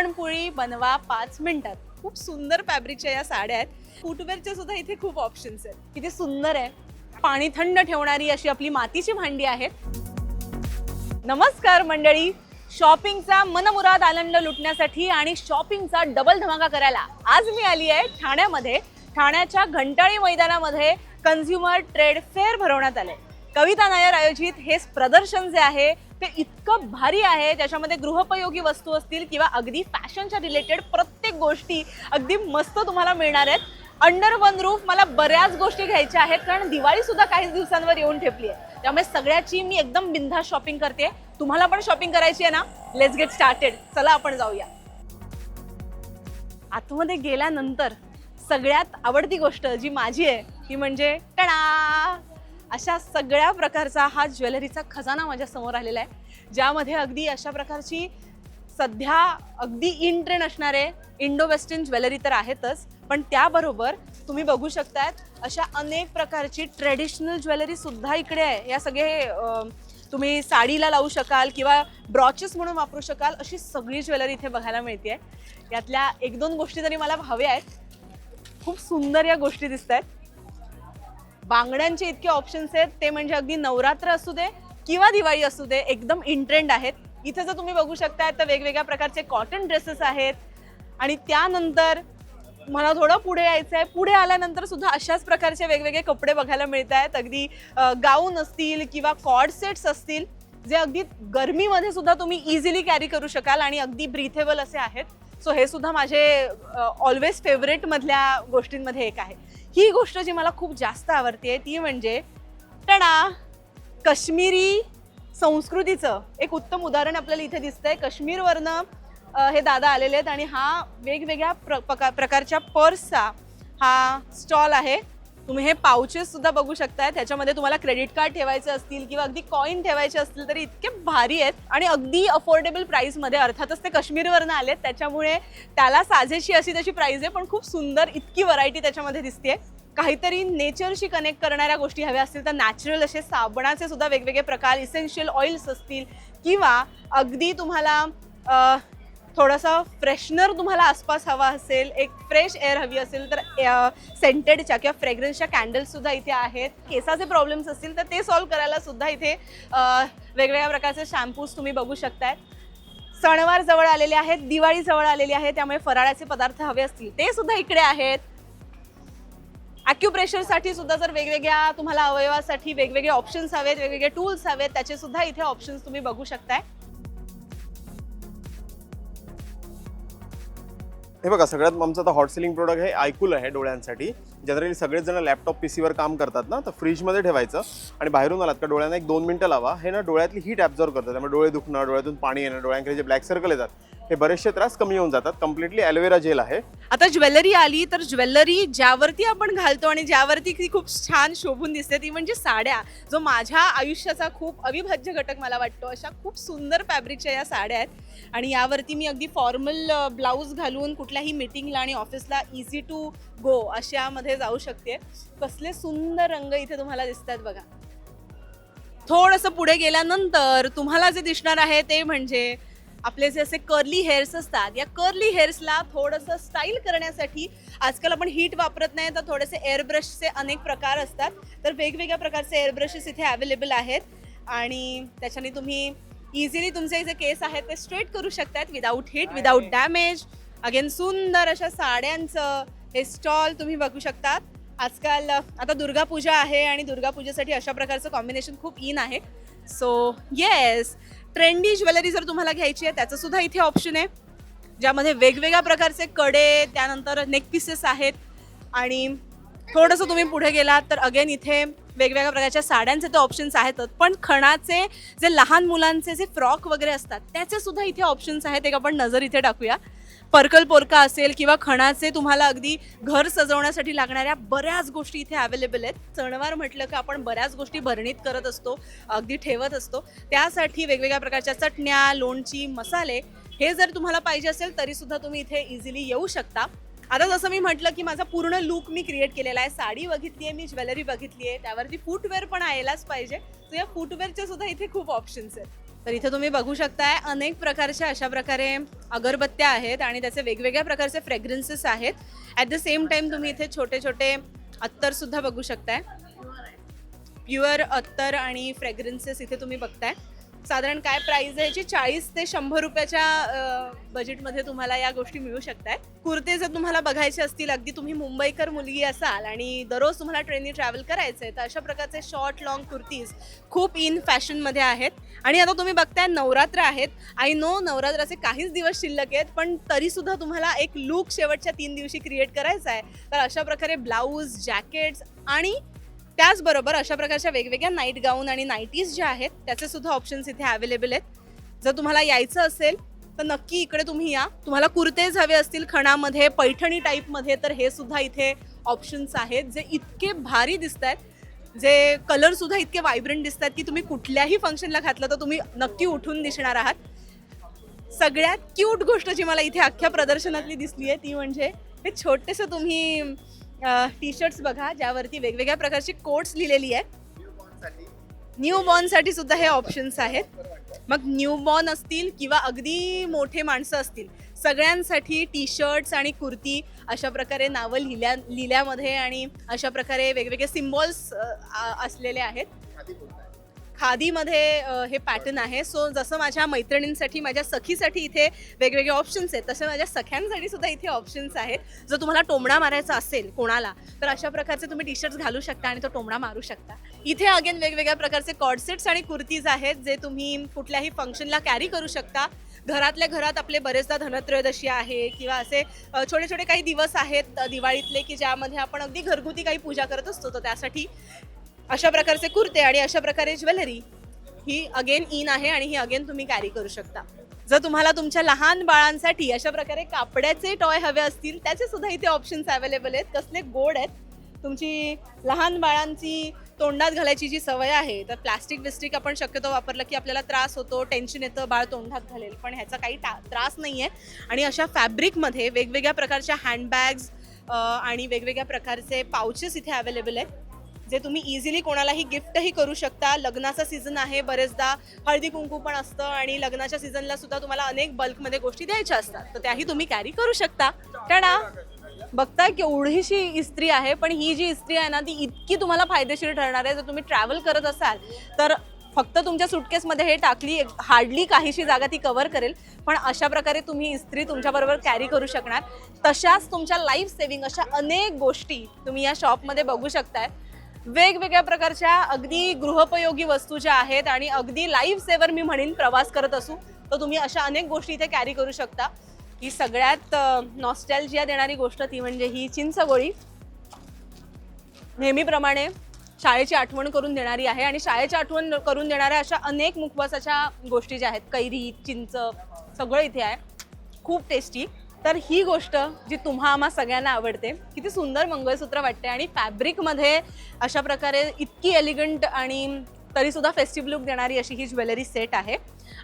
पुरणपोळी बनवा पाच मिनिटात. खूप सुंदर फॅब्रिकच्या या साड्या आहेत. फुटवेअरच्या सुद्धा इथे खूप ऑप्शन्स आहेत. किती सुंदर आहे. पाणी थंड ठेवणारी अशी आपली मातीची भांडी आहेत. नमस्कार मंडळी. शॉपिंगचा मनमुराद आनंद लुटण्यासाठी आणि शॉपिंगचा डबल धमाका करायला आज मी आली आहे ठाण्यामध्ये. ठाण्याच्या घंटाळी मैदानामध्ये कन्झ्युमर ट्रेड फेअर भरवण्यात आले कविता नायर आयोजित हे प्रदर्शन जे आहे ते इतकं भारी आहे ज्याच्यामध्ये गृहोपयोगी वस्तू असतील किंवा अगदी फॅशनच्या रिलेटेड प्रत्येक गोष्टी अगदी मस्त तुम्हाला मिळणार आहेत. अंडर वन रूफ मला बऱ्याच गोष्टी घ्यायच्या आहेत कारण दिवाळी सुद्धा काही दिवसांवर येऊन ठेपली आहे. त्यामुळे सगळ्याची मी एकदम बिंधा शॉपिंग करते. तुम्हाला पण शॉपिंग करायची आहे ना? लेट्स गेट स्टार्टेड चला आपण जाऊया. आतमध्ये गेल्यानंतर सगळ्यात आवडती गोष्ट जी माझी आहे ती म्हणजे टणा! अशा सगळ्या प्रकारचा हा ज्वेलरीचा खजाना माझ्यासमोर आलेला आहे ज्यामध्ये अगदी अशा प्रकारची सध्या अगदी इन ट्रेंड असणारे इंडो वेस्टर्न ज्वेलरी तर आहेतच पण त्याबरोबर तुम्ही बघू शकतायत अशा अनेक प्रकारची ट्रेडिशनल ज्वेलरी सुद्धा इकडे आहे. या सगळे तुम्ही साडीला लावू शकाल किंवा ब्रॉचेस म्हणून वापरू शकाल अशी सगळी ज्वेलरी इथे बघायला मिळते यातल्या एक दोन गोष्टी तरी मला हव्या आहेत. खूप सुंदर या गोष्टी दिसत आहेत बांगड्यांचे इतके ऑप्शन्स आहेत ते म्हणजे अगदी नवरात्र असू दे किंवा दिवाळी असू दे एकदम इंट्रेंड आहेत. इथे जर तुम्ही बघू शकताय तर वेगवेगळ्या प्रकारचे कॉटन ड्रेसेस आहेत. आणि त्यानंतर मला थोडं पुढे यायचं आहे पुढे आल्यानंतर सुद्धा अशाच प्रकारचे वेगवेगळे कपडे बघायला मिळत आहेत. अगदी गाऊन असतील किंवा कॉड सेट्स असतील जे अगदी गरमीमध्ये सुद्धा तुम्ही इझिली कॅरी करू शकाल आणि अगदी ब्रीथेबल असे आहेत. सो हे सुद्धा माझे ऑलवेज फेवरेटमधल्या गोष्टींमध्ये एक आहे. ही गोष्ट जी मला खूप जास्त आवडते ती म्हणजे टणा काश्मीरी संस्कृतीचं एक उत्तम उदाहरण आपल्याला इथे दिसतंय. काश्मीरवरनं हे दादा आलेले आहेत आणि हा वेगवेगळ्या प्र प्रका- प्रकारच्या पर्सचा हा स्टॉल आहे. तुम्ही हे पाउचेस सुद्धा बघू शकताय. त्याच्यामध्ये तुम्हाला क्रेडिट कार्ड ठेवायचे असतील किंवा अगदी कॉईन ठेवायचे असतील तरी इतके भारी आहेत. आणि अगदी अफोर्डेबल प्राईसमध्ये अर्थातच ते काश्मीरवरनं आलेत त्याच्यामुळे त्याला साजेशी अशी त्याची प्राईज आहे पण खूप सुंदर इतकी व्हरायटी त्याच्यामध्ये दिसते काहीतरी नेचरशी कनेक्ट करणाऱ्या गोष्टी हव्या असतील तर नॅचरल असे साबणाचे सुद्धा वेगवेगळे प्रकार इसेन्शियल ऑइल्स असतील किंवा अगदी तुम्हाला थोडासा फ्रेशनर तुम्हाला आसपास हवा असेल एक फ्रेश एअर हवी असेल तर सेंटेडच्या किंवा फ्रेग्रन्सच्या कॅन्डल्ससुद्धा इथे आहेत. केसाचे प्रॉब्लेम्स असतील तर ते सॉल्व्ह करायला सुद्धा इथे वेगवेगळ्या प्रकारचे शॅम्पूज तुम्ही बघू शकताय. सणवार जवळ आलेले आहेत दिवाळी जवळ आलेली आहे त्यामुळे फराळाचे पदार्थ हवे असतील ते सुद्धा इकडे आहेत. साठी सुद्धा जर वेगवेगळ्या तुम्हाला अवयवासाठी वेगवेगळे ऑप्शन्स हवेत वेगवेगळे टूल्स हवेत त्याचे सुद्धा इथे ऑप्शन्स तुम्ही बघू शकताय. हे बघा सगळ्यात आमचं आता हॉट सिलिंग प्रोडक्ट हे आयकूल आहे डोळ्यांसाठी. जनरली सगळेच जण लॅपटॉप पी सीवर काम करतात ना तर फ्रीजमध्ये ठेवायचं आणि बाहेरून आलात का डोळ्यांना एक दोन मिनटं लावा. हे ना डोळ्यातली हीट ॲब्झॉर्व करतात. त्यामुळे डोळे दुखणं डोळ्यातून पाणी येणं डोळ्यांकडे जे ब्लॅक सर्कल येतात हे बरेचसे त्रास कमी होऊन जातात. कम्प्लिटली ॲलोवेरा जेल आहे. आता ज्वेलरी आली तर ज्वेलरी ज्यावरती आपण घालतो आणि ज्यावरती ती खूप छान शोभून दिसते ती म्हणजे साड्या. जो माझ्या आयुष्याचा खूप अविभाज्य घटक मला वाटतो अशा खूप सुंदर फॅब्रिकच्या या साड्या आहेत. आणि यावरती मी अगदी फॉर्मल ब्लाऊज घालून कुठल्याही मिटिंगला आणि ऑफिसला इझी टू गो अशामध्ये जाऊ शकते. कसले सुंदर रंग इथे तुम्हाला दिसतात बघा. थोडंसं पुढे गेल्यानंतर तुम्हाला जे दिसणार आहे ते म्हणजे आपले जे असे कर्ली हेअर्स असतात या कर्ली हेअर्सला थोडंसं स्टाईल करण्यासाठी आजकाल आपण हीट वापरत नाही तर थोडेसे एअर ब्रशचे अनेक प्रकार असतात. तर वेगवेगळ्या प्रकारचे एअर ब्रशेस इथे अवेलेबल आहेत. आणि त्याच्याने तुम्ही इझिली तुमचे जे केस आहेत ते स्ट्रेट करू शकतात without heat without damage again सुंदर अशा साड्यांचं हे स्टॉल तुम्ही बघू शकतात. आजकाल आता दुर्गा पूजा आहे आणि दुर्गा पूजेसाठी अशा प्रकारचं कॉम्बिनेशन खूप इन आहे. सो येस ट्रेंडी ज्वेलरी जर तुम्हाला घ्यायची आहे त्याचं सुद्धा इथे ऑप्शन आहे. ज्यामध्ये वेगवेगळ्या प्रकारचे कडे त्यानंतर नेक पीसेस आहेत. आणि थोडंसं तुम्ही पुढे गेलात तर अगेन इथे वेगवेगळ्या प्रकारच्या साड्यांचे तर ऑप्शन्स आहेतच. पण खणाचे जे लहान मुलांचे जे फ्रॉक वगैरे असतात त्याचे सुद्धा इथे ऑप्शन्स आहेत. एक आपण नजर इथे टाकूया. पर्कल पोरका असेल किंवा खणाचे तुम्हाला अगदी घर सजवण्यासाठी लागणाऱ्या बऱ्याच गोष्टी इथे अवेलेबल आहेत. सणवार म्हटलं की आपण बऱ्याच गोष्टी भरणीत करत असतो अगदी ठेवत असतो. त्यासाठी वेगवेगळ्या प्रकारच्या चटण्या लोणची मसाले हे जर तुम्हाला पाहिजे असेल तरी सुद्धा तुम्ही इथे इझिली येऊ शकता. आता जसं मी म्हटलं की माझा पूर्ण लुक मी क्रिएट केलेला आहे. साडी बघितली आहे मी ज्वेलरी बघितली आहे. त्यावरती फुटवेअर पण यायलाच पाहिजे. तर या फुटवेअरचे सुद्धा इथे खूप ऑप्शन्स आहेत. तर इथे तुम्ही बघू शकताय अनेक प्रकारच्या अशा प्रकारे अगरबत्त्या आहेत आणि त्याचे वेगवेगळ्या प्रकारचे फ्रेग्रन्सेस आहेत. ॲट द सेम टाइम तुम्ही इथे छोटे छोटे अत्तर सुद्धा बघू शकताय. प्युअर अत्तर आणि फ्रेग्रन्सेस इथे तुम्ही बघताय. साधारण काय प्राइस आहे याची? चाळीस ते शंभर रुपयाच्या बजेटमध्ये तुम्हाला या गोष्टी मिळू शकतात कुर्ते जर तुम्हाला बघायचे असतील अगदी तुम्ही मुंबईकर मुलगी असाल आणि दररोज तुम्हाला ट्रेननी ट्रॅव्हल करायचं आहे तर अशा प्रकारचे शॉर्ट लॉंग कुर्तीज खूप इन फॅशनमध्ये आहेत. आणि आता तुम्ही बघताय नवरात्र आहेत. आय नो नवरात्राचे काहीच दिवस शिल्लक आहेत पण तरीसुद्धा तुम्हाला एक लुक शेवटच्या तीन दिवशी क्रिएट करायचा आहे तर अशा प्रकारे ब्लाऊज जॅकेट्स आणि त्याचबरोबर अशा प्रकारच्या वेगवेगळ्या नाईट गाऊन आणि नाईटीज ज्या आहेत त्याचे सुद्धा ऑप्शन्स इथे अवेलेबल आहेत. जर तुम्हाला यायचं असेल तर नक्की इकडे तुम्ही या. तुम्हाला कुर्तेज हवे असतील खणामध्ये पैठणी टाईपमध्ये तर हे सुद्धा इथे ऑप्शन्स आहेत जे इतके भारी दिसत आहेत जे कलरसुद्धा इतके वायब्रंट दिसत आहेत की तुम्ही कुठल्याही फंक्शनला घातलं तर तुम्ही नक्की उठून दिसणार आहात. सगळ्यात क्यूट गोष्ट जी मला इथे अख्ख्या प्रदर्शनातली दिसली आहे ती म्हणजे हे छोटेसं तुम्ही टी शर्ट्स बघा ज्यावरती वेगवेगळ्या प्रकारची कोट्स लिहिलेली आहे न्यू साठी सुद्धा हे ऑप्शन्स आहेत. मग न्यू बॉर्न असतील किंवा अगदी मोठे माणसं असतील सगळ्यांसाठी टी शर्ट्स आणि कुर्ती अशा प्रकारे नावं लिहिल्या लिहिल्यामध्ये आणि अशा प्रकारे वेगवेगळे सिम्बॉल्स असलेले आहेत. खादीमध्ये हे पॅटर्न आहे. सो जसं माझ्या मैत्रिणींसाठी माझ्या सखीसाठी इथे वेगवेगळे ऑप्शन्स आहेत तसे माझ्या सख्यांसाठी सुद्धा इथे ऑप्शन्स आहेत. जर तुम्हाला टोमणा मारायचा असेल कोणाला तर अशा प्रकारचे तुम्ही टी शर्ट्स घालू शकता आणि तो टोमणा मारू शकता. इथे अगेन वेगवेगळ्या प्रकारचे कॉडसेट्स आणि कुर्तीज आहेत जे तुम्ही कुठल्याही फंक्शनला कॅरी करू शकता. घरातल्या घरात आपले बरेचदा धनत्रयोदशी आहे किंवा असे छोटे छोटे काही दिवस आहेत दिवाळीतले की ज्यामध्ये आपण अगदी घरगुती काही पूजा करत असतो तर त्यासाठी अशा प्रकारचे कुर्ते आणि अशा प्रकारे ज्वेलरी ही अगेन इन आहे आणि ही अगेन तुम्ही कॅरी करू शकता. जर तुम्हाला तुमच्या लहान बाळांसाठी अशा प्रकारे कापड्याचे टॉय हवे असतील त्याचे सुद्धा इथे ऑप्शन्स अवेलेबल आहेत. कसले गोड आहेत. तुमची लहान बाळांची तोंडात घालायची जी सवय आहे तर प्लास्टिक बिस्टिक आपण शक्यतो वापरलं की आपल्याला त्रास होतो टेन्शन येतं बाळ तोंडात घालेल. पण ह्याचा काही टा त्रास नाही आहे आणि अशा फॅब्रिकमध्ये वेगवेगळ्या प्रकारच्या हँडबॅग्स आणि वेगवेगळ्या प्रकारचे पाउचेस इथे अवेलेबल आहेत. जे तुम्ही इझिली कोणालाही गिफ्टही करू शकता. लग्नाचा सीझन आहे बरेचदा. हळदी कुंकू पण असतं आणि लग्नाच्या सीझनला सुद्धा तुम्हाला अनेक बल्कमध्ये गोष्टी द्यायच्या असतात. तर त्याही तुम्ही कॅरी करू शकता. टणा बघताय केवढीशी इस्त्री आहे पण ही जी इस्त्री आहे ना ती इतकी तुम्हाला फायदेशीर ठरणार आहे. जर तुम्ही ट्रॅव्हल करत असाल तर फक्त तुमच्या सुटकेसमध्ये हे टाकली हार्डली काहीशी जागा ती कव्हर करेल. पण अशा प्रकारे तुम्ही इस्त्री तुमच्याबरोबर कॅरी करू शकणार. तशाच तुमच्या लाईफ सेव्हिंग अशा अनेक गोष्टी तुम्ही या शॉपमध्ये बघू शकताय. वेगवेगळ्या प्रकारच्या अगदी गृहोपयोगी वस्तू ज्या आहेत आणि अगदी लाईफ सेवर मी म्हणेन प्रवास करत असू तर तुम्ही अशा अनेक गोष्टी इथे कॅरी करू शकता. ही सगळ्यात नॉस्टॅल्जिया देणारी गोष्ट ती म्हणजे ही चिंचगोळी नेहमीप्रमाणे शाळेची आठवण करून देणारी आहे आणि शाळेची आठवण करून देणाऱ्या अशा अनेक मुखवासाच्या गोष्टी ज्या आहेत कैरी चिंच सगळं इथे आहे. खूप टेस्टी तर ही गोष्ट जी तुम्हा आम्हा सगळ्यांना आवडते किती सुंदर मंगळसूत्र वाटते आणि फॅब्रिकमध्ये अशा प्रकारे इतकी एलिगंट आणि तरीसुद्धा फेस्टिव्ह लुक देणारी अशी ही ज्वेलरी सेट आहे.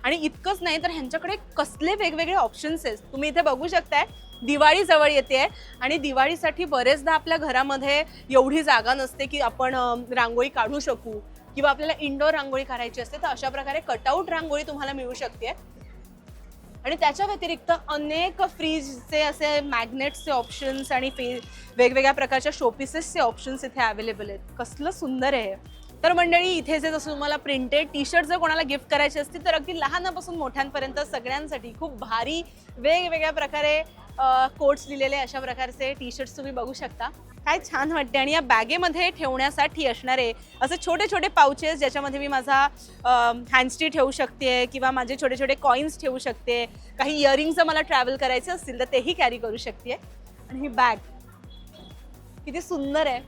आणि इतकंच नाही तर ह्यांच्याकडे कसले वेगवेगळे ऑप्शन्स आहेत. तुम्ही इथे बघू शकताय दिवाळी जवळ येते आणि दिवाळीसाठी बरेचदा आपल्या घरामध्ये एवढी जागा नसते की आपण रांगोळी काढू शकू. किंवा आपल्याला इंडोर रांगोळी करायची असते तर अशा प्रकारे कटआउट रांगोळी तुम्हाला मिळू शकते. आणि त्याच्या व्यतिरिक्त अनेक फ्रीजचे असे मॅग्नेट्सचे ऑप्शन्स आणि फे वेगवेगळ्या प्रकारच्या शोपीसेसचे ऑप्शन्स इथे अवेलेबल आहेत. कसलं सुंदर आहे तर मंडळी इथे जे जसं तुम्हाला प्रिंटेड टी शर्ट जर कोणाला गिफ्ट करायचे असतील तर अगदी लहानापासून मोठ्यांपर्यंत सगळ्यांसाठी खूप भारी वेगवेगळ्या प्रकारे कोट्स लिहिलेले अशा प्रकारचे टी शर्ट्स तुम्ही बघू शकता. काय छान वाटते आणि या बॅगेमध्ये ठेवण्यासाठी असणारे असे छोटे छोटे पाउचेस ज्याच्यामध्ये मी माझा हँडस्टी ठेवू शकते किंवा माझे छोटे छोटे कॉईन्स ठेवू शकते काही इयरिंग्स मला ट्रॅव्हल करायचे असतील तर तेही कॅरी करू शकते. आणि ही बॅग किती सुंदर आहे.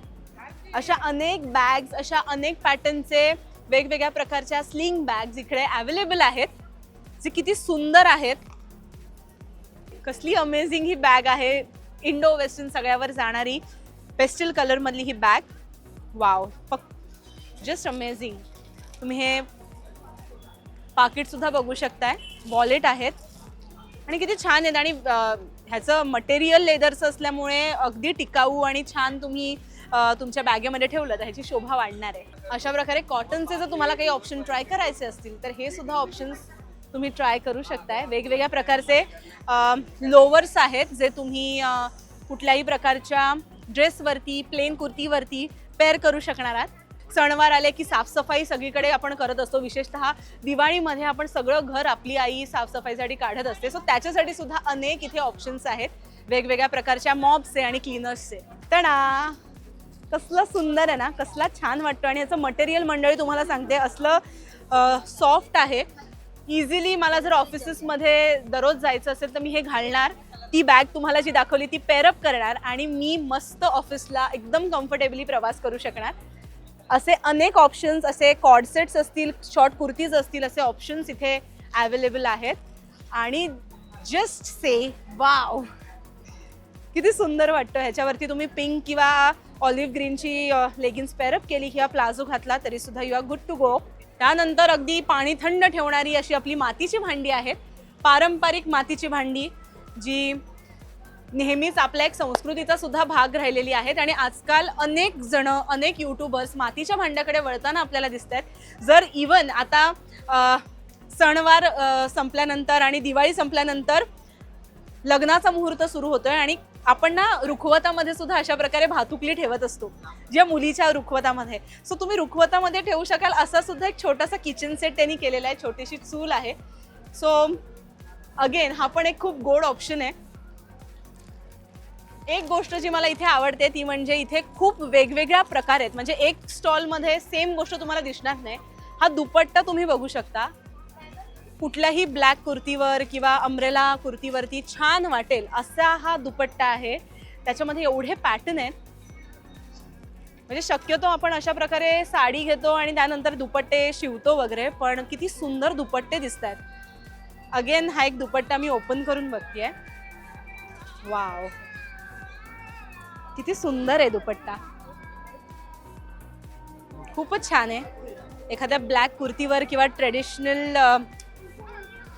अशा अनेक बॅग्स अशा अनेक पॅटर्नचे वेगवेगळ्या प्रकारच्या स्लिंग बॅग्स इकडे अवेलेबल आहेत. जे किती सुंदर आहेत. कसली अमेझिंग ही बॅग आहे. इंडो वेस्टर्न सगळ्यावर जाणारी पेस्टल कलरमधली ही बॅग. वाव फक्त जस्ट अमेझिंग तुम्ही हे पाकिटसुद्धा बघू शकताय. वॉलेट आहेत. आणि किती छान आहेत. आणि ह्याचं मटेरियल लेदरचं असल्यामुळे अगदी टिकाऊ आणि छान तुम्ही तुमच्या बॅगेमध्ये ठेवलं तर ह्याची शोभा वाढणार आहे. अशा प्रकारे कॉटनचे जर तुम्हाला काही ऑप्शन ट्राय करायचे असतील तर हे सुद्धा ऑप्शन्स तुम्ही ट्राय करू शकताय. वेगवेगळ्या प्रकारचे लोवर्स आहेत जे तुम्ही कुठल्याही प्रकारच्या ड्रेसवरती प्लेन कुर्तीवरती पेअर करू शकणार आहात. सणवार आले की साफसफाई सगळीकडे आपण करत असतो. विशेषतः दिवाळीमध्ये आपण सगळं घर आपली आई साफसफाईसाठी काढत असते. सो त्याच्यासाठी सुद्धा अनेक इथे ऑप्शन्स आहेत. वेगवेगळ्या प्रकारच्या मॉब्सचे आणि क्लीनर्सचे तणा! कसलं सुंदर आहे ना? कसला छान वाटतो. आणि याचं मटेरियल मंडळी तुम्हाला सांगते. असलं सॉफ्ट आहे. इझिली मला जर ऑफिसेसमध्ये दररोज जायचं असेल तर मी हे घालणार. ती बॅग तुम्हाला जी दाखवली ती पेअरअप करणार आणि मी मस्त ऑफिसला एकदम कम्फर्टेबली प्रवास करू शकणार. असे अनेक ऑप्शन्स असे कॉडसेट्स असतील शॉर्ट कुर्तीज असतील असे ऑप्शन्स इथे अवेलेबल आहेत. आणि जस्ट से वाव किती सुंदर वाटतं ह्याच्यावरती तुम्ही पिंक किंवा ऑलिव्ह ग्रीनची लेगिन्स पेअरअप केली किंवा प्लाझो घातला तरी सुद्धा you are good to go त्यानंतर अगदी पाणी थंड ठेवणारी अशी आपली मातीची भांडी आहेत. पारंपरिक मातीची भांडी. जी नेहमीच आपल्या एक संस्कृतीचा सुद्धा भाग राहिलेली आहेत आणि आजकाल अनेक जण अनेक युट्यूबर्स मातीच्या भांड्याकडे वळताना आपल्याला दिसत आहेत जर इवन आता सणवार संपल्यानंतर आणि दिवाळी संपल्यानंतर लग्नाचा मुहूर्त सुरू होतोय आणि आपण ना रुखवतामध्ये सुद्धा अशा प्रकारे भातुकली ठेवत असतो ज्या मुलीच्या रुखवतामध्ये. सो तुम्ही रुखवतामध्ये ठेवू शकाल असा सुद्धा एक छोटासा किचन सेट त्यांनी केलेला आहे छोटीशी चूल आहे. सो अगेन हा पण एक खूप गोड ऑप्शन आहे. एक गोष्ट जी मला इथे आवडते ती म्हणजे इथे खूप वेगवेगळ्या प्रकार आहेत. म्हणजे एक स्टॉलमध्ये सेम गोष्ट तुम्हाला दिसणार नाही. हा दुपट्टा तुम्ही बघू शकता. कुठल्याही ब्लॅक कुर्तीवर किंवा अम्ब्रेला कुर्तीवरती छान वाटेल असा हा दुपट्टा आहे. त्याच्यामध्ये एवढे पॅटर्न आहेत. म्हणजे शक्यतो आपण अशा प्रकारे साडी घेतो आणि त्यानंतर दुपट्टे शिवतो वगैरे पण किती सुंदर दुपट्टे दिसत आहेत अगेन हा एक दुपट्टा मी ओपन करून बघतेय. वाव किती सुंदर आहे दुपट्टा. खूपच छान आहे. एखाद्या ब्लॅक कुर्तीवर किंवा ट्रेडिशनल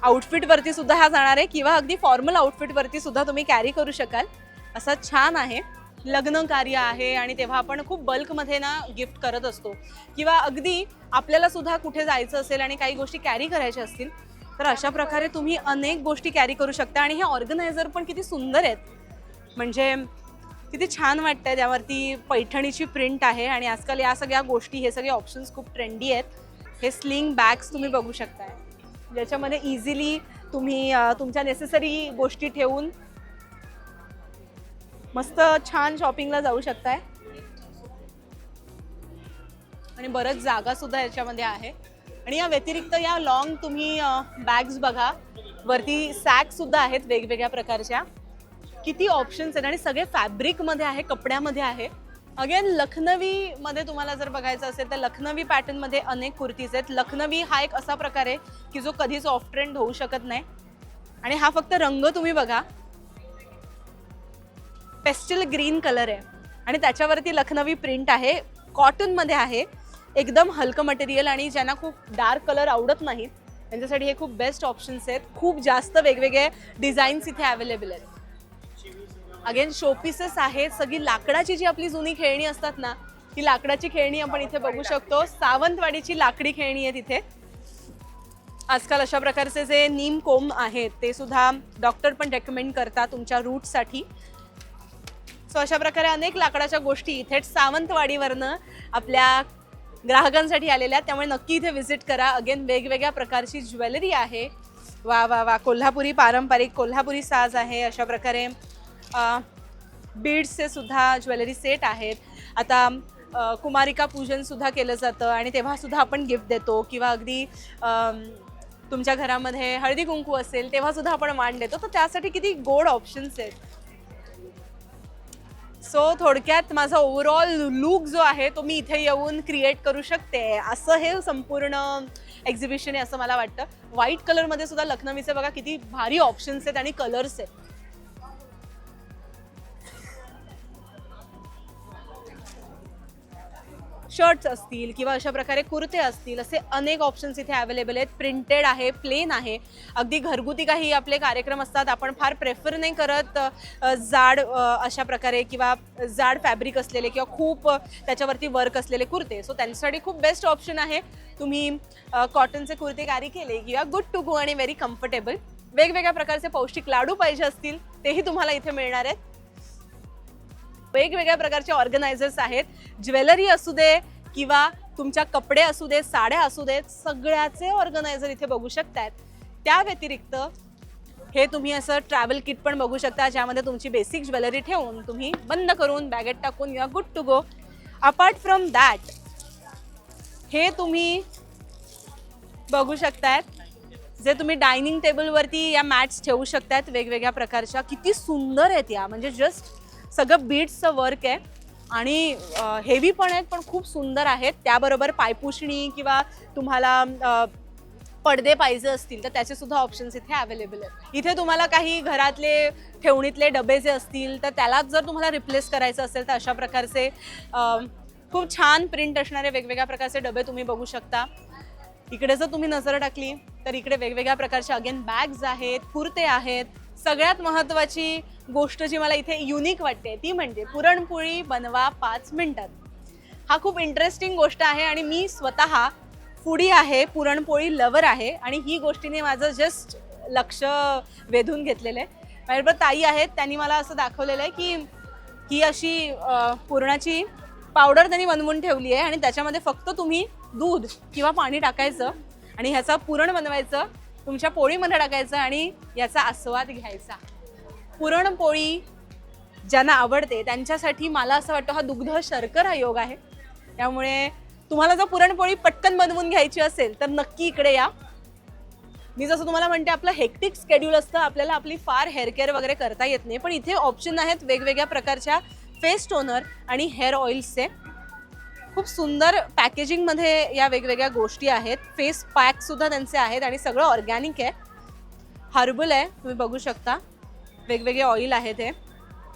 आउटफिटवरती सुद्धा हा जाणार आहे किंवा अगदी फॉर्मल आउटफिटवरती सुद्धा तुम्ही कॅरी करू शकाल. असा छान आहे. लग्न कार्य आहे आणि तेव्हा आपण खूप बल्कमध्ये ना गिफ्ट करत असतो. किंवा अगदी आपल्याला सुद्धा कुठे जायचं असेल आणि काही गोष्टी कॅरी करायच्या असतील तर अशा प्रकारे तुम्ही अनेक गोष्टी कॅरी करू शकता आणि हे ऑर्गनायझर पण किती सुंदर आहेत. म्हणजे किती छान वाटतंय त्यावरती पैठणीची प्रिंट आहे आणि आजकाल या सगळ्या गोष्टी हे सगळे ऑप्शन्स खूप ट्रेंडी आहेत. हे स्लिंग बॅग्स तुम्ही बघू शकताय. ज्याच्यामध्ये इझिली तुम्ही तुमच्या नेसेसरी गोष्टी ठेवून मस्त छान शॉपिंगला जाऊ शकताय. आणि बरंच जागा सुद्धा याच्यामध्ये आहे. आणि या व्यतिरिक्त या लॉंग तुम्ही बॅग्स बघा. वरती सॅक सुद्धा आहेत वेगवेगळ्या प्रकारच्या. किती ऑप्शन्स आहेत आणि सगळे फॅब्रिकमध्ये आहे कपड्यामध्ये आहे. अगेन लखनवी मध्ये तुम्हाला जर बघायचं असेल तर लखनवी पॅटर्नमध्ये अनेक कुर्तीज आहेत. लखनवी हा एक असा प्रकार आहे की जो कधीच ऑफ ट्रेंड होऊ शकत नाही. आणि हा फक्त रंग तुम्ही बघा. पेस्टल ग्रीन कलर आहे. आणि त्याच्यावरती लखनवी प्रिंट आहे. कॉटनमध्ये आहे. एकदम हलकं मटेरियल आणि ज्यांना खूप डार्क कलर आवडत नाहीत त्यांच्यासाठी हे खूप बेस्ट ऑप्शन्स आहेत. खूप जास्त वेगवेगळे डिझाईन्स इथे अवेलेबल आहेत. अगेन शोपीसेस आहेत. सगळी लाकडाची जी आपली जुनी खेळणी असतात ना ती लाकडाची खेळणी आपण इथे बघू शकतो. सावंतवाडीची लाकडी खेळणी आहे तिथे आजकाल अशा प्रकारचे जे नीम कोंब आहेत ते सुद्धा डॉक्टर पण रेकमेंड करतात तुमच्या रूटसाठी सो अशा प्रकारे अनेक लाकडाच्या गोष्टी थेट सावंतवाडीवरनं आपल्या ग्राहकांसाठी आलेल्या आहेत. त्यामुळे नक्की इथे व्हिजिट करा. अगेन वेगवेगळ्या प्रकारची ज्वेलरी आहे. वा वा वा. कोल्हापुरी पारंपरिक कोल्हापुरी साज आहे. अशा प्रकारे बीड्सचे सुद्धा ज्वेलरी सेट आहेत. आता कुमारिका पूजनसुद्धा केलं जातं आणि तेव्हासुद्धा आपण गिफ्ट देतो किंवा अगदी तुमच्या घरामध्ये हळदी कुंकू असेल तेव्हासुद्धा आपण वाण देतो. तर त्यासाठी किती गोड ऑप्शन्स आहेत. सो थोडक्यात माझा ओव्हरऑल लुक जो आहे तो मी इथे येऊन क्रिएट करू शकते. असं हे संपूर्ण एक्झिबिशन आहे असं मला वाटतं. व्हाईट कलरमध्ये सुद्धा लखनवीचे बघा किती भारी ऑप्शन्स आहेत आणि कलर्स आहेत. शर्ट्स असतील किंवा अशा प्रकारे कुर्ते असतील असे अनेक ऑप्शन्स इथे अवेलेबल आहेत. प्रिंटेड आहे प्लेन आहे. अगदी घरगुती काही आपले कार्यक्रम असतात. आपण फार प्रेफर नाही करत जाड अशा प्रकारे किंवा जाड फॅब्रिक असलेले किंवा खूप त्याच्यावरती वर्क असलेले कुर्ते. सो त्यांच्यासाठी खूप बेस्ट ऑप्शन आहे. तुम्ही कॉटनचे कुर्ते कॅरी केले किंवा गुड टू गो आणि व्हेरी कम्फर्टेबल वेगवेगळ्या प्रकारचे पौष्टिक लाडू पाहिजे असतील तेही तुम्हाला इथे मिळणार आहेत. वेगवेगळ्या प्रकारचे ऑर्गनायझर्स आहेत. ज्वेलरी असू दे किंवा तुमच्या कपडे असू दे साड्या असू देत सगळ्याचे ऑर्गनायझर इथे बघू शकतायत. त्या व्यतिरिक्त हे तुम्ही असं ट्रॅव्हल किट पण बघू शकता ज्यामध्ये तुमची बेसिक ज्वेलरी ठेवून तुम्ही बंद करून बॅगेत टाकून you're good to go apart from that हे तुम्ही बघू शकतायत. जे तुम्ही डायनिंग टेबलवरती या मॅट्स ठेवू शकतात वेगवेगळ्या प्रकारच्या. किती सुंदर आहेत या. म्हणजे जस्ट सगळं बीड्सचं वर्क आहे. आणि हेवी पण आहेत पण खूप सुंदर आहेत. त्याबरोबर पायपुषणी किंवा तुम्हाला पडदे पाहिजे असतील तर त्याचे सुद्धा ऑप्शन्स इथे अवेलेबल आहेत. इथे तुम्हाला काही घरातले ठेवणीतले डबे जे असतील तर त्यालाच जर तुम्हाला रिप्लेस करायचं असेल तर अशा प्रकारचे खूप छान प्रिंट असणारे वेगवेगळ्या प्रकारचे डबे तुम्ही बघू शकता. इकडे जर तुम्ही नजर टाकली तर इकडे वेगवेगळ्या प्रकारचे अगेन बॅग्स आहेत कुर्ते आहेत सगळ्यात महत्त्वाची गोष्ट जी मला इथे युनिक वाटते ती म्हणजे पुरणपोळी बनवा पाच मिनिटात. हा खूप इंटरेस्टिंग गोष्ट आहे आणि मी स्वतः फुडी आहे पुरणपोळी लवर आहे आणि ही गोष्टीने माझं जस्ट लक्ष वेधून घेतलेलं आहे. माझ्याबरोबर ताई आहेत त्यांनी मला असं दाखवलेलं आहे की ही अशी पुरणाची पावडर त्यांनी बनवून ठेवली आहे आणि त्याच्यामध्ये फक्त तुम्ही दूध किंवा पाणी टाकायचं आणि ह्याचा पुरण बनवायचं तुमच्या पोळीमध्ये टाकायचं आणि याचा आस्वाद घ्यायचा. पुरणपोळी ज्यांना आवडते त्यांच्यासाठी मला असं वाटतं हा दुग्ध शर्करा योग आहे. त्यामुळे तुम्हाला जर पुरणपोळी पटकन बनवून घ्यायची असेल तर नक्की इकडे या. मी जसं तुम्हाला म्हणते आपलं हेक्टिक स्केड्यूल असतं आपल्याला आपली फार हेअरकेअर वगैरे करता येत नाही पण इथे ऑप्शन आहेत वेगवेगळ्या प्रकारच्या फेस टोनर आणि हेअर ऑइल्सचे खूप सुंदर पॅकेजिंगमध्ये या वेगवेगळ्या गोष्टी आहेत. फेस पॅक सुद्धा त्यांचे आहेत आणि सगळं ऑर्गॅनिक आहे. हर्बल आहे तुम्ही बघू शकता. वेगवेगळे ऑइल आहेत हे.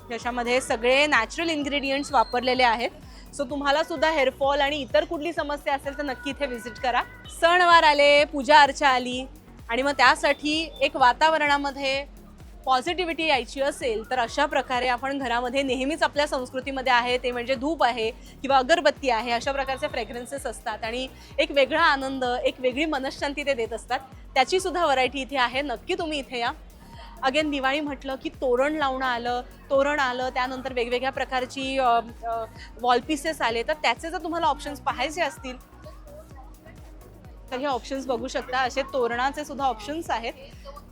ज्याच्यामध्ये सगळे नॅचरल इन्ग्रेडियंट्स वापरलेले आहेत. सो तुम्हाला सुद्धा हेअरफॉल आणि इतर कुठली समस्या असेल तर नक्की इथे व्हिजिट करा. सणवार आले पूजा अर्चा आली आणि मग त्यासाठी एक वातावरणामध्ये पॉझिटिव्हिटी यायची असेल तर अशा प्रकारे आपण घरामध्ये नेहमीच आपल्या संस्कृतीमध्ये आहे ते म्हणजे धूप आहे किंवा अगरबत्ती आहे अशा प्रकारचे फ्रेग्रन्सेस असतात. आणि एक वेगळा आनंद एक वेगळी मनशांती ते देत असतात. त्याची सुद्धा व्हरायटी इथे आहे. नक्की तुम्ही इथे या. अगेन दिवाळी म्हटलं की तोरण लावणं आलं तोरण आलं त्यानंतर वेगवेगळ्या प्रकारची वॉलपीसेस आले तर त्याचे जर तुम्हाला ऑप्शन्स पाहायचे असतील तर हे ऑप्शन्स बघू शकता. असे तोरणाचे सुद्धा ऑप्शन्स आहेत.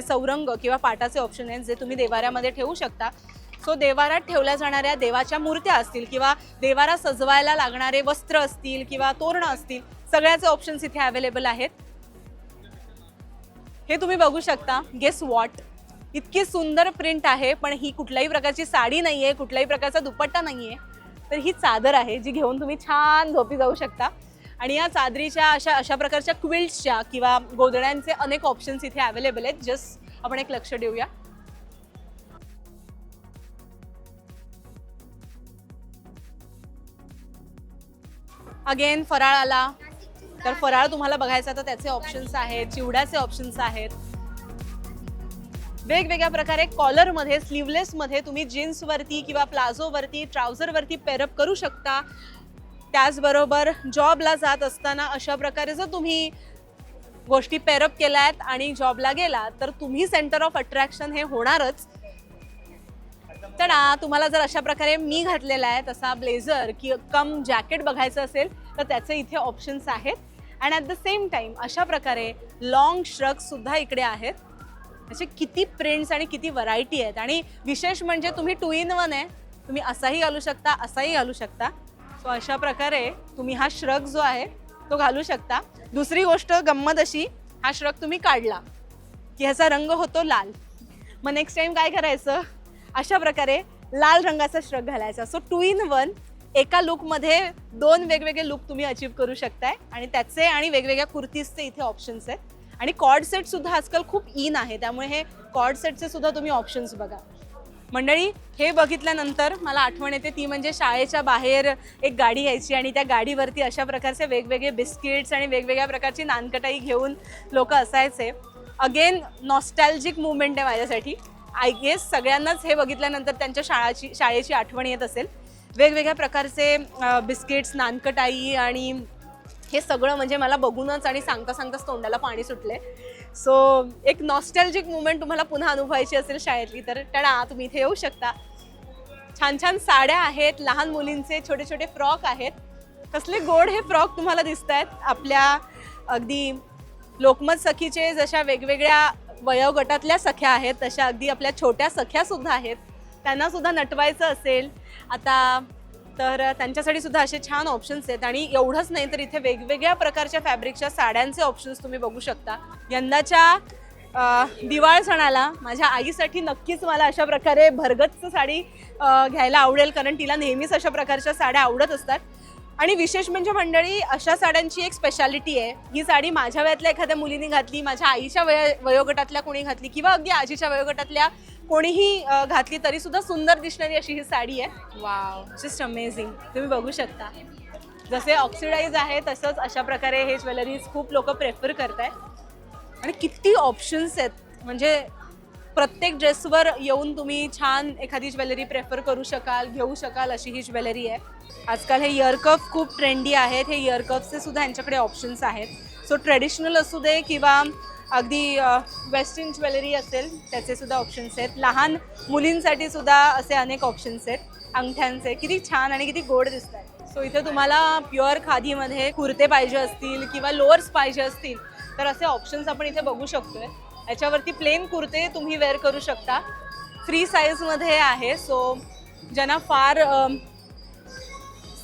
सौरंग किंवा पाटाचे ऑप्शन आहेत जे तुम्ही देवाऱ्यामध्ये ठेवू शकता. सो देवारात ठेवल्या जाणाऱ्या देवाच्या मूर्त्या असतील किंवा देवारा सजवायला लागणारे वस्त्र असतील किंवा तोरणं असतील सगळ्याचे ऑप्शन्स इथे अवेलेबल आहेत. हे तुम्ही बघू शकता. गेस वॉट इतकी सुंदर प्रिंट आहे पण ही कुठल्याही प्रकारची साडी नाहीये कुठल्याही प्रकारचा दुपट्टा नाहीये. तर ही चादर आहे जी घेऊन तुम्ही छान झोपी जाऊ शकता. आणि या चादरीच्या अशा अशा प्रकारच्या क्विल्ट्सच्या किंवा गोधड्यांचे अनेक ऑप्शन्स इथे अवेलेबल आहेत. जस्ट आपण एक लक्ष देऊया. अगेन फराळ आला. तर फराळ तुम्हाला बघायचा तर त्याचे ऑप्शन्स आहेत चिवड्याचे ऑप्शन्स आहेत. वेगवेगळ्या प्रकारे कॉलरमध्ये स्लीवलेसमध्ये तुम्ही जीन्सवरती किंवा प्लाझोवरती ट्राउझरवरती पेरअप करू शकता. त्याचबरोबर जॉबला जात असताना अशा प्रकारे जर तुम्ही गोष्टी पेरअप आहेत आणि जॉबला गेलात तर तुम्ही सेंटर ऑफ अट्रॅक्शन हे होणारच. तर तुम्हाला जर अशा प्रकारे मी घातलेला आहे तसा ब्लेझर कि कम जॅकेट बघायचं असेल तर त्याचे इथे ऑप्शन्स आहेत. And at the same time अशा प्रकारे लॉंग श्रग्ससुद्धा इकडे आहेत. असे किती प्रिंट्स आणि किती व्हरायटी आहेत. आणि विशेष म्हणजे तुम्ही टू इन वन आहे. तुम्ही असाही घालू शकता असाही घालू शकता. सो अशा प्रकारे तुम्ही हा श्रग जो आहे तो घालू शकता. दुसरी गोष्ट गंमत अशी हा श्रग तुम्ही काढला की ह्याचा रंग होतो लाल. मग नेक्स्ट टाइम काय करायचं? अशा प्रकारे लाल रंगाचा श्रग घालायचा. सो टू इन वन एका लुकमध्ये दोन वेगवेगळे लुक तुम्ही अचीव करू शकताय. आणि त्याचे आणि वेगवेगळ्या कुर्तीजचे इथे ऑप्शन्स आहेत. आणि कॉर्ड सेट सुद्धा आजकाल खूप इन आहे. त्यामुळे हे कॉर्ड सेटचे सुद्धा तुम्ही ऑप्शन्स बघा. मंडळी हे बघितल्यानंतर मला आठवण येते ती म्हणजे शाळेच्या बाहेर एक गाडी यायची आणि त्या गाडीवरती अशा प्रकारचे वेगवेगळे बिस्किट्स आणि वेगवेगळ्या प्रकारची नानकटाई घेऊन लोक असायचे. अगेन नॉस्टॅल्जिक मुवमेंट आहे माझ्यासाठी. आय गेस सगळ्यांनाच हे बघितल्यानंतर त्यांच्या शाळाची शाळेची आठवण येत असेल. वेगवेगळ्या प्रकारचे बिस्किट्स नानकटाई आणि हे सगळं म्हणजे मला बघूनच आणि सांगता सांगताच तोंडाला पाणी सुटले सो एक नॉस्टॅल्जिक मुवमेंट तुम्हाला पुन्हा अनुभवायची असेल शाळेतली तर टणा तुम्ही इथे येऊ शकता. छान छान साड्या आहेत लहान मुलींचे छोटे छोटे फ्रॉक आहेत. कसले गोड हे फ्रॉक तुम्हाला दिसत आहेत आपल्या अगदी लोकमत सखीचे जशा वेगवेगळ्या वयोगटातल्या सख्या आहेत तशा अगदी आपल्या छोट्या सख्या सुद्धा आहेत. त्यांना सुद्धा नटवायचं असेल. आता तर त्यांच्यासाठी सुद्धा असे छान ऑप्शन्स आहेत आणि एवढंच नाही तर इथे वेगवेगळ्या प्रकारच्या फॅब्रिकच्या साड्यांचे ऑप्शन्स तुम्ही बघू शकता. यंदाच्या दिवाळ सणाला माझ्या आईसाठी नक्कीच मला अशा प्रकारे भरगतच साडी घ्यायला आवडेल कारण तिला नेहमीच अशा प्रकारच्या साड्या आवडत असतात. आणि विशेष म्हणजे मंडळी अशा साड्यांची एक स्पेशालिटी आहे. ही साडी माझ्या वयातल्या एखाद्या मुलीने घातली माझ्या आईच्या वय वयोगटातल्या कोणी घातली किंवा अगदी आजीच्या वयोगटातल्या कोणीही अ, घातली तरी सुद्धा सुंदर दिसणारी अशी ही साडी आहे. वाव. जस्ट अमेझिंग तुम्ही बघू शकता. जसे ऑक्सिडाईज आहे तसंच अशा प्रकारे हे ज्वेलरीज खूप लोक प्रेफर करत आहेत आणि किती ऑप्शन्स आहेत. म्हणजे प्रत्येक ड्रेसवर येऊन तुम्ही छान एखादी ज्वेलरी प्रेफर करू शकाल घेऊ शकाल अशी ही ज्वेलरी आहे. आजकाल हे इयरकफ खूप ट्रेंडी आहेत. हे इयरकफचे सुद्धा यांच्याकडे ऑप्शन्स आहेत. सो ट्रेडिशनल असू दे किंवा अगदी वेस्टर्न ज्वेलरी असेल त्याचे सुद्धा ऑप्शन्स आहेत. लहान मुलींसाठी सुद्धा असे अनेक ऑप्शन्स आहेत. अंगठ्यांचे. किती छान आणि किती गोड दिसत आहेत सो इथे तुम्हाला प्युअर खादीमध्ये कुर्ते पाहिजे असतील किंवा लोअर्स पाहिजे असतील तर असे ऑप्शन्स आपण इथे बघू शकतोय. याच्यावरती प्लेन कुर्ते तुम्ही वेअर करू शकता. फ्री साईजमध्ये आहे. सो ज्यांना फार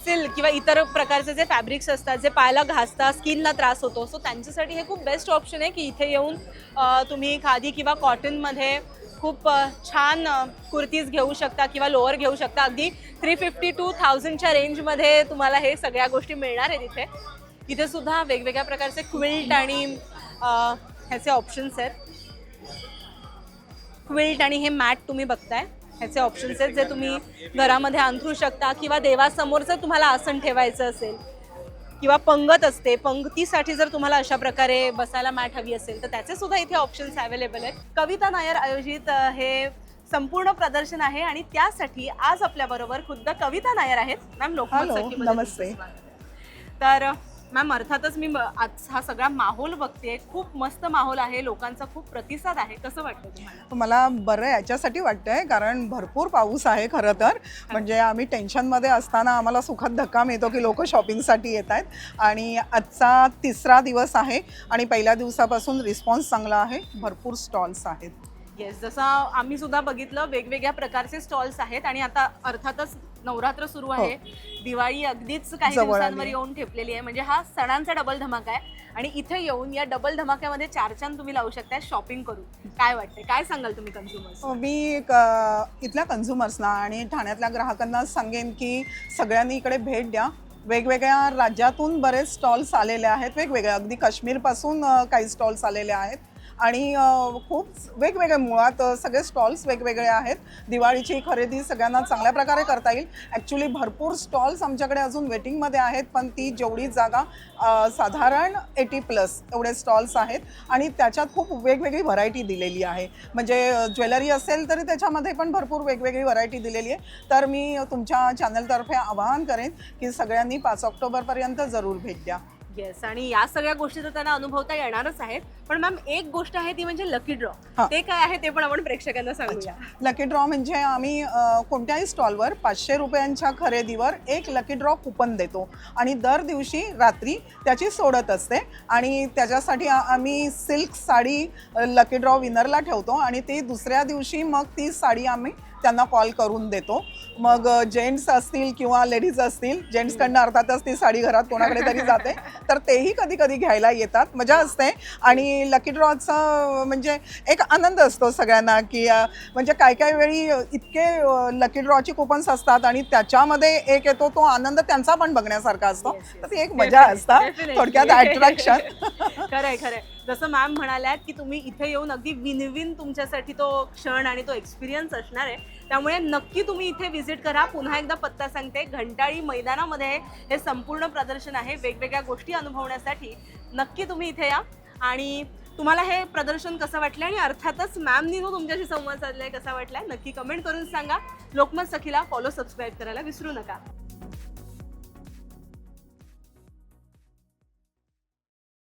सिल्क किंवा इतर प्रकारचे जे फॅब्रिक्स असतात जे पायाला घासतात स्किनला त्रास होतो सो त्यांच्यासाठी हे खूप बेस्ट ऑप्शन आहे की इथे येऊन तुम्ही खादी किंवा कॉटनमध्ये खूप छान कुर्तीज घेऊ शकता किंवा लोअर घेऊ शकता. अगदी थ्री फिफ्टी टू थाउजंडच्या रेंजमध्ये तुम्हाला हे सगळ्या गोष्टी मिळणार आहेत तिथे इथे सुद्धा वेगवेगळ्या प्रकारचे क्विल्ट आणि ह्याचे ऑप्शन्स आहेत. क्विल्ट आणि हे मॅट तुम्ही बघताय. ह्याचे ऑप्शन्स आहेत जे तुम्ही घरामध्ये अंथरू शकता किंवा देवासमोरचं तुम्हाला आसन ठेवायचं असेल किंवा पंगत असते पंगतीसाठी जर तुम्हाला अशा प्रकारे बसायला मॅट हवी असेल तर त्याचे सुद्धा इथे ऑप्शन्स अवेलेबल आहेत. कविता नायर आयोजित हे संपूर्ण प्रदर्शन आहे आणि त्यासाठी आज आपल्या बरोबर खुद्द कविता नायर आहेत. मॅम सखीमध्ये नमस्ते. तर मॅम अर्थातच मी ब- आज हा सगळा माहोल बघते खूप मस्त माहोल आहे. लोकांचा खूप प्रतिसाद आहे. कसं वाटतं तुम्हाला? मला बरं याच्यासाठी वाटतंय कारण भरपूर पाऊस आहे खरं तर. म्हणजे आम्ही टेन्शनमध्ये असताना आम्हाला सुखद धक्का मिळतो की लोक शॉपिंगसाठी येत आहेत. आणि आजचा तिसरा दिवस आहे आणि पहिल्या दिवसापासून रिस्पॉन्स चांगला आहे. भरपूर स्टॉल्स आहेत. येस जसं आम्ही सुद्धा बघितलं वेगवेगळ्या प्रकारचे स्टॉल्स आहेत आणि आता अर्थातच नवरात्र सुरू आहे. दिवाळी अगदीच काही जवळ दिवसांवर. येऊन ठेपलेली आहे. म्हणजे हा सणांचा डबल धमाका आहे. आणि इथे येऊन या डबल धमाक्यामध्ये चार चांद तुम्ही लावू शकता शॉपिंग करून. काय वाटतंय? काय सांगाल तुम्ही कन्झ्युमर्स मी इथल्या कन्झ्युमर्सना आणि ठाण्यातल्या ग्राहकांना सांगेन की सगळ्यांनी इकडे भेट द्या. वेगवेगळ्या राज्यातून बरेच स्टॉल्स आलेले आहेत. वेगवेगळे अगदी काश्मीरपासून अ, काही स्टॉल्स आलेले आहेत. आणि खूप वेगवेगळे मुळात सगळे स्टॉल्स वेगवेगळे आहेत. दिवाळीची खरेदी सगळ्यांना चांगल्या प्रकारे करता येईल. ॲक्च्युली भरपूर स्टॉल्स आमच्याकडे अजून वेटिंगमध्ये आहेत पण ती जेवढी जागा साधारण एटी प्लस एवढे स्टॉल्स आहेत आणि त्याच्यात खूप वेगवेगळी व्हरायटी दिलेली आहे. म्हणजे ज्वेलरी असेल तरी त्याच्यामध्ये पण भरपूर वेगवेगळी व्हरायटी दिलेली आहे. तर मी तुमच्या चॅनलतर्फे आवाहन करेन की सगळ्यांनी पाच ऑक्टोबरपर्यंत जरूर भेट द्या. येस आणि या सगळ्या गोष्टी तर त्यांना अनुभवता येणारच आहेत. पण मॅम एक गोष्ट आहे ती म्हणजे लकी ड्रॉ हा. ते काय आहे ते पण आपण प्रेक्षकांना सांगूया. लकी ड्रॉ म्हणजे आम्ही अ, कोणत्याही स्टॉलवर पाचशे रुपयांच्या खरेदीवर एक लकी ड्रॉ कुपन देतो. आणि दर दिवशी रात्री त्याची सोडत असते. आणि त्याच्यासाठी आ- आम्ही सिल्क साडी लकी ड्रॉ विनरला ठेवतो. आणि ती दुसऱ्या दिवशी मग ती साडी आम्ही त्यांना कॉल करून देतो. मग जेंट्स असतील किंवा लेडीज असतील जेंट्सकडनं अर्थातच ती साडी घरात कोणाकडे तरी जाते तर तेही कधी कधी घ्यायला येतात. मजा असते. आणि लकी ड्रॉचा म्हणजे एक आनंद असतो सगळ्यांना की म्हणजे काय काय वेळी इतके लकी ड्रॉची कुपन्स असतात आणि त्याच्यामध्ये एक येतो तो आनंद त्यांचा पण बघण्यासारखा असतो. तर ती एक मजा असतात. थोडक्यात अट्रॅक्शन खरंय खरंय. जसं मॅम म्हणाल्यात की तुम्ही इथे येऊन अगदी विनविन तुमच्यासाठी तो क्षण आणि तो एक्सपिरियन्स असणार आहे. त्यामुळे नक्की तुम्ही इथे व्हिजिट करा. पुन्हा एकदा पत्ता सांगते घंटाळी मैदानामध्ये हे संपूर्ण प्रदर्शन आहे वेगवेगळ्या गोष्टी अनुभवण्यासाठी. नक्की तुम्ही इथे या. आणि तुम्हाला हे प्रदर्शन कसं वाटलं आणि अर्थातच मॅमनी जो तुमच्याशी संवाद साधलाय कसा वाटलाय नक्की कमेंट करून सांगा. लोकमत सखीला फॉलो सबस्क्राईब करायला विसरू नका.